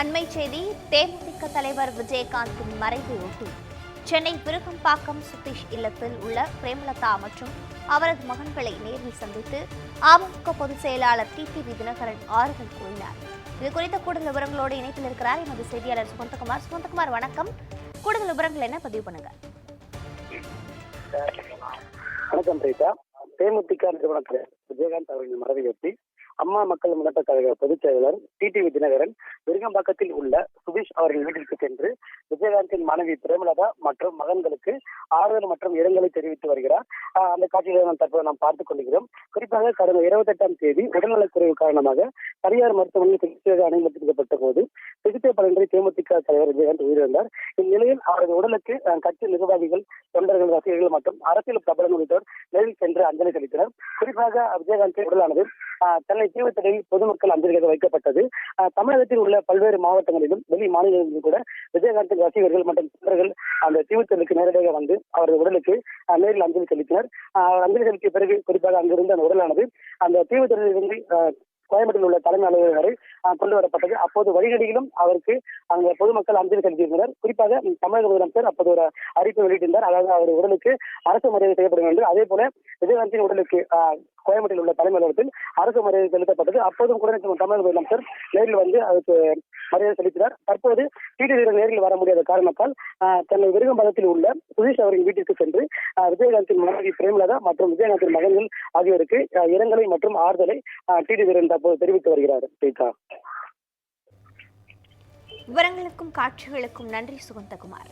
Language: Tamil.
அண்மை செய்தி தேமுதிக தலைவர் விஜயகாந்தின் மறைவை ஒட்டி. சென்னை விருகம்பாக்கம் சுதீஷ் இல்லத்தில் உள்ள பிரேமலதா மற்றும் அவரது மகன்களை நேரில் சந்தித்து அமமுக பொதுச் செயலாளர் டி. டி தினகரன் ஆறுதல் கூறினார். இது குறித்த கூடுதல் விவரங்களோடு இணைப்பில் இருக்கிறார் எமது செய்தியாளர் சுமந்தகுமார். சுமந்தகுமார் வணக்கம். கூடுதல் விவரங்கள் என்ன? பதிவு பண்ணுங்க. வணக்கம் பிரீதா தேமுதிக நிறுவனத்தில் விஜயகாந்த் அவர்களின் மறைவையொட்டி அம்மா மக்கள் முன்னேற்ற கழக பொதுச் செயலாளர் டிடிவி தினகரன் விருகம்பாக்கத்தில் உள்ள சுதீஷ் அவர்கள் வீட்டிற்கு சென்று விஜயகாந்தின் மனைவி பிரேமலதா மற்றும் மகன்களுக்கு ஆறுதல் மற்றும் இரங்கலை தெரிவித்து வருகிறார். அந்த காட்சிகளை நாம் தற்போது நாம் பார்த்துக் கொள்கிறோம் குறிப்பாக கடந்த இருபத்தி எட்டாம் தேதி உடல்நலக்குறைவு காரணமாக தனியார் மருத்துவமனையில் சிகிச்சையாக அனுமதிக்கப்பட்ட போது சிகிச்சை பலனின்றி தேமுதிக தலைவர் விஜயகாந்த் உயிரிழந்தார். இந்நிலையில் அவரது உடலுக்கு அஹ், கட்சி நிர்வாகிகள் தொண்டர்கள் ரசிகர்கள் மற்றும் அரசியல் பிரபலங்கள் உள்ளிட்டோர் நேரில் சென்று அஞ்சலி செலுத்தினர். குறிப்பாக விஜயகாந்தின் உடலானது தன்னை சென்னை பொதுமக்கள் அஞ்சலியாக வைக்கப்பட்டது. தமிழகத்தில் உள்ள பல்வேறு மாவட்டங்களிலும் வெளி மாநிலங்களிலும் கூட விஜயகாந்தின் ரசிகர்கள் மற்றும் தொண்டர்கள் அந்த தீவுத்திடலுக்கு நேரடியாக வந்து அவரது உடலுக்கு நேரில் அஞ்சலி செலுத்தினர். அஞ்சலி செலுத்திய பிறகு குறிப்பாக அங்கிருந்த அந்த உடலானது அந்த தீவுத்திடலிலிருந்து கோயம்புத்தூரில் உள்ள தலைமை அலுவலர் வரை கொண்டு வரப்பட்டது அப்போது வழிநடிகளும் அவருக்கு அங்க பொதுமக்கள் அஞ்சலி செலுத்தியிருந்தனர். குறிப்பாக தமிழக முதலமைச்சர் அப்போது ஒரு அறிவிப்பை வெளியிட்டிருந்தார். அதாவது அவர் உடலுக்கு அரசு மரியாதை செய்யப்படும் என்று. அதே போல விஜயகாந்தின் உடலுக்கு ஆஹ், கோயம்பேட்டில் உள்ள தலைமை அலுவலகத்தில் அரசு மரியாதை செலுத்தப்பட்டது. அப்போதும் கூட தமிழக முதலமைச்சர் நேரில் வந்து அதுக்கு மரியாதை செலுத்தினார். தற்போது டிடி வீரர் நேரில் வர முடியாத காரணத்தால் ஆஹ், சென்னை உள்ள சுதீஷ் அவரின் வீட்டிற்கு சென்று ஆஹ், விஜயகாந்தின் மனைவி பிரேமலதா மற்றும் விஜயகாந்தின் மகன்கள் ஆகியோருக்கு இரங்கலை மற்றும் ஆறுதலை டிடி வீரன் தற்போது தெரிவித்து வருகிறார். ஸ்ரீகா விவரங்களுக்கும் காட்சிகளுக்கும் நன்றி சுகந்தகுமார்.